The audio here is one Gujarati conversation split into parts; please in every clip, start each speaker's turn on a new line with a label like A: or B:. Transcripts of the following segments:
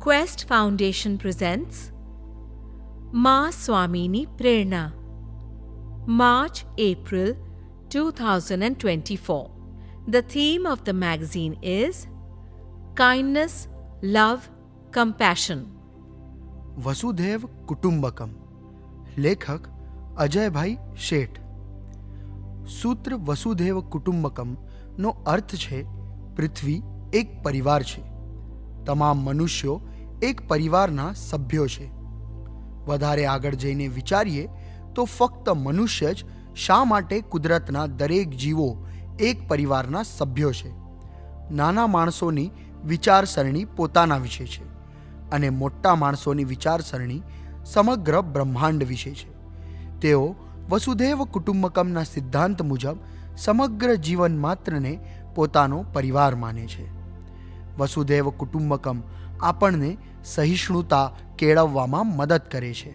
A: Quest Foundation presents Ma Swamini Prerna March April 2024 The theme of the magazine is Kindness, Love, Compassion.
B: વસુધૈવ કુટુંબકમ લેખક અજયભાઈ શેઠ સૂત્ર વસુધૈવ કુટુંબકમ નો અર્થ છે પૃથ્વી એક પરિવાર છે તમામ મનુષ્યો એક પરિવારના સભ્યો છે. વધારે આગળ જઈને વિચારીએ તો ફક્ત મનુષ્ય જ શા માટે કુદરતના દરેક જીવો એક પરિવારના સભ્યો છે? નાના માણસોની વિચારસરણી પોતાના વિશે છે અને મોટા માણસોની વિચારસરણી સમગ્ર બ્રહ્માંડ વિશે છે. તેઓ વસુધૈવ કુટુંબકમના સિદ્ધાંત મુજબ સમગ્ર જીવન માત્રને પોતાનો પરિવાર માને છે. વસુધૈવ કુટુંબકમ આપણને સહિષ્ણુતા કેળવવામાં મદદ કરે છે.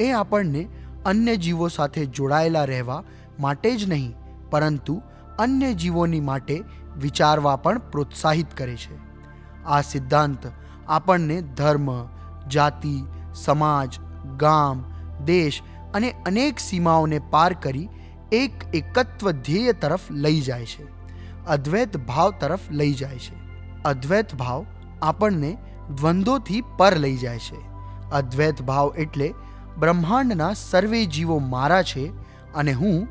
B: એ આપણને અન્ય જીવો સાથે જોડાયેલા રહેવા માટે જ નહીં, પરંતુ અન્ય જીવોની માટે વિચારવા પણ પ્રોત્સાહિત કરે છે. આ સિદ્ધાંત આપણને ધર્મ, જાતિ, સમાજ, ગામ, દેશ અને અનેક સીમાઓને પાર કરી એક એકત્વ ધ્યેય તરફ લઈ જાય છે. અદ્વૈત ભાવ તરફ લઈ જાય છે. અદ્વૈત ભાવ આપણને દ્વંદ્વોથી પર લઈ જાય છે. અદ્વૈત ભાવ એટલે બ્રહ્માંડના સર્વે જીવો મારા છે અને હું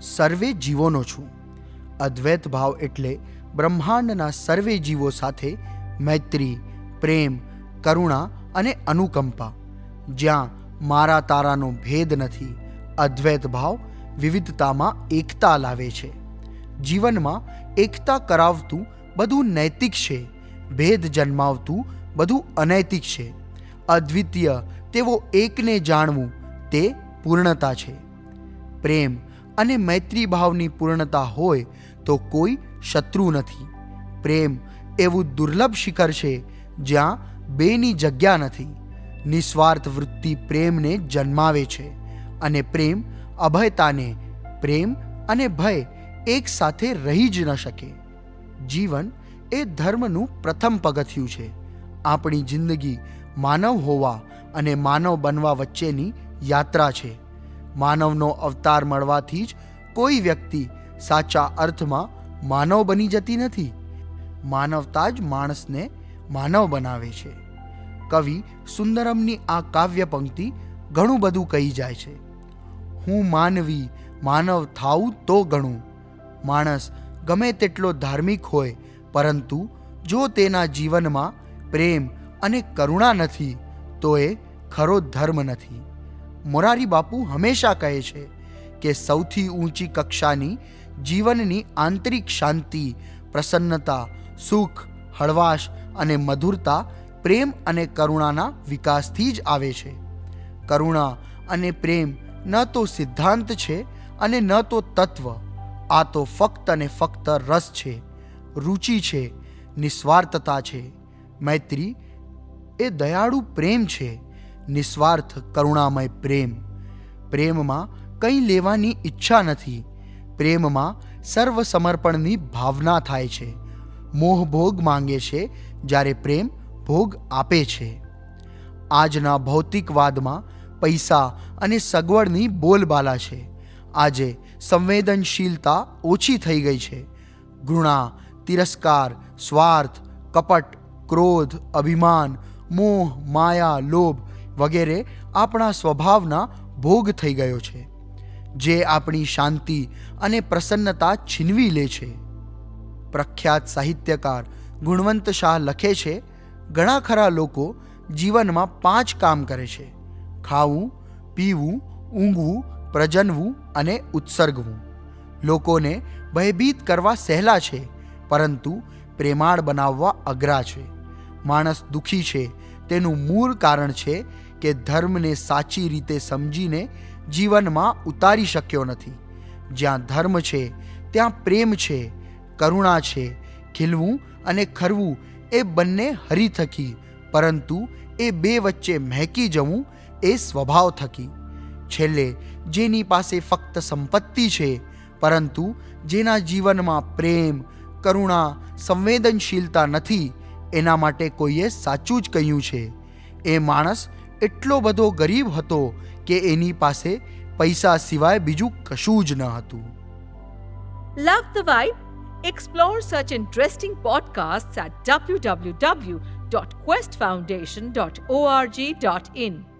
B: સર્વે જીવોનો છું. અદ્વૈત ભાવ એટલે બ્રહ્માંડના સર્વે જીવો સાથે મૈત્રી, પ્રેમ, કરુણા અને અનુકંપા. જ્યાં મારા તારાનો ભેદ નથી, અદ્વૈત ભાવ વિવિધતામાં એકતા લાવે છે. જીવનમાં એકતા કરાવતું બધું નૈતિક છે. ભેદ જન્માવતું બધું અનૈતિક છે. અદ્વિતીય તેવો એકને જાણવું તે પૂર્ણતા છે. પ્રેમ અને મૈત્રી ભાવની પૂર્ણતા હોય તો કોઈ શત્રુ નથી. પ્રેમ એવું દુર્લભ શિખર છે જ્યાં બેની જગ્યા નથી. નિસ્વાર્થ વૃત્તિ પ્રેમને જન્માવે છે અને પ્રેમ અભયતાને પ્રેમ અને ભય એકસાથે રહી જ ન શકે. જીવન એ ધર્મનું પ્રથમ પગથિયું છે. આપણી જિંદગી માનવ હોવા અને માનવ બનવા વચ્ચેની યાત્રા છે. માનવનો અવતાર મળવાથી જ કોઈ વ્યક્તિ સાચા અર્થમાં માનવ બની જતી નથી. માનવતા જ માણસને માનવ બનાવે છે. કવિ સુંદરમની આ કાવ્ય પંક્તિ ઘણું બધું કહી જાય છે. હું માનવી માનવ થાઉં તો ઘણું માણસ ગમે તેટલો ધાર્મિક હોય, પરંતુ જો તેના જીવનમાં પ્રેમ અને કરુણા નથી, તો એ ખરો ધર્મ નથી. મોરારી બાપુ હંમેશા કહે છે કે સૌથી ઊંચી કક્ષાની જીવનની આંતરિક શાંતિ, પ્રસન્નતા, સુખ, હળવાશ અને મધુરતા, પ્રેમ અને કરુણાના વિકાસથી જ આવે છે. કરુણા અને પ્રેમ ન તો સિદ્ધાંત છે અને ન તો તત્વ. આ તો ફક્ત અને ફક્ત રસ છે, રુચિ છે, નિસ્વાર્થતા છે. મૈત્રી એ દયાળુ પ્રેમ છે, નિસ્વાર્થ કરુણામય પ્રેમ. પ્રેમમાં કંઈ લેવાની ઈચ્છા નથી. પ્રેમમાં સર્વ સમર્પણની ભાવના થાય છે. મોહ ભોગ માંગે છે, જ્યારે પ્રેમ ભોગ આપે છે. આજના ભૌતિકવાદમાં પૈસા અને સગવડની બોલબાલા છે. આજે સંવેદનશીલતા ઓછી થઈ ગઈ છે. ઘૃણા, તિરસ્કાર, સ્વાર્થ, કપટ, ક્રોધ, અભિમાન, મોહ, માયા, લોભ વગેરે આપણા સ્વભાવના ભોગ થઈ ગયો છે, જે આપણી શાંતિ અને પ્રસન્નતા છીનવી લે છે. પ્રખ્યાત સાહિત્યકાર ગુણવંત શાહ લખે છે, ઘણા ખરા લોકો જીવનમાં પાંચ કામ કરે છે. ખાવું, પીવું, ઊંઘવું પ્રજનવું અને ઉત્સર્ગવું. લોકોને ભયભીત કરવા સહેલા છે, પરંતુ પ્રેમાળ બનાવવા અઘરા છે. માણસ દુઃખી છે, તેનું મૂળ કારણ છે કે ધર્મને સાચી રીતે સમજીને જીવનમાં ઉતારી શક્યો નથી. જ્યાં ધર્મ છે, ત્યાં પ્રેમ છે, કરુણા છે, ખીલવું અને ખરવું એ બંને હરી થકી પરંતુ એ બે વચ્ચે મહેકી જવું એ સ્વભાવ થકી. છેલ્લે જેની પાસે ફક્ત સંપત્તિ છે, પરંતુ જેના જીવનમાં પ્રેમ, કરુણા, સંવેદનશીલતા નથી, એના માટે કોઈએ સાચું જ કહ્યું છે એ માણસ એટલો બધો ગરીબ હતો કે એની પાસે પૈસા સિવાય બીજું કશું જ ન હતું
A: Love the vibe? Explore such interesting podcasts dot www.questfoundation.org.in.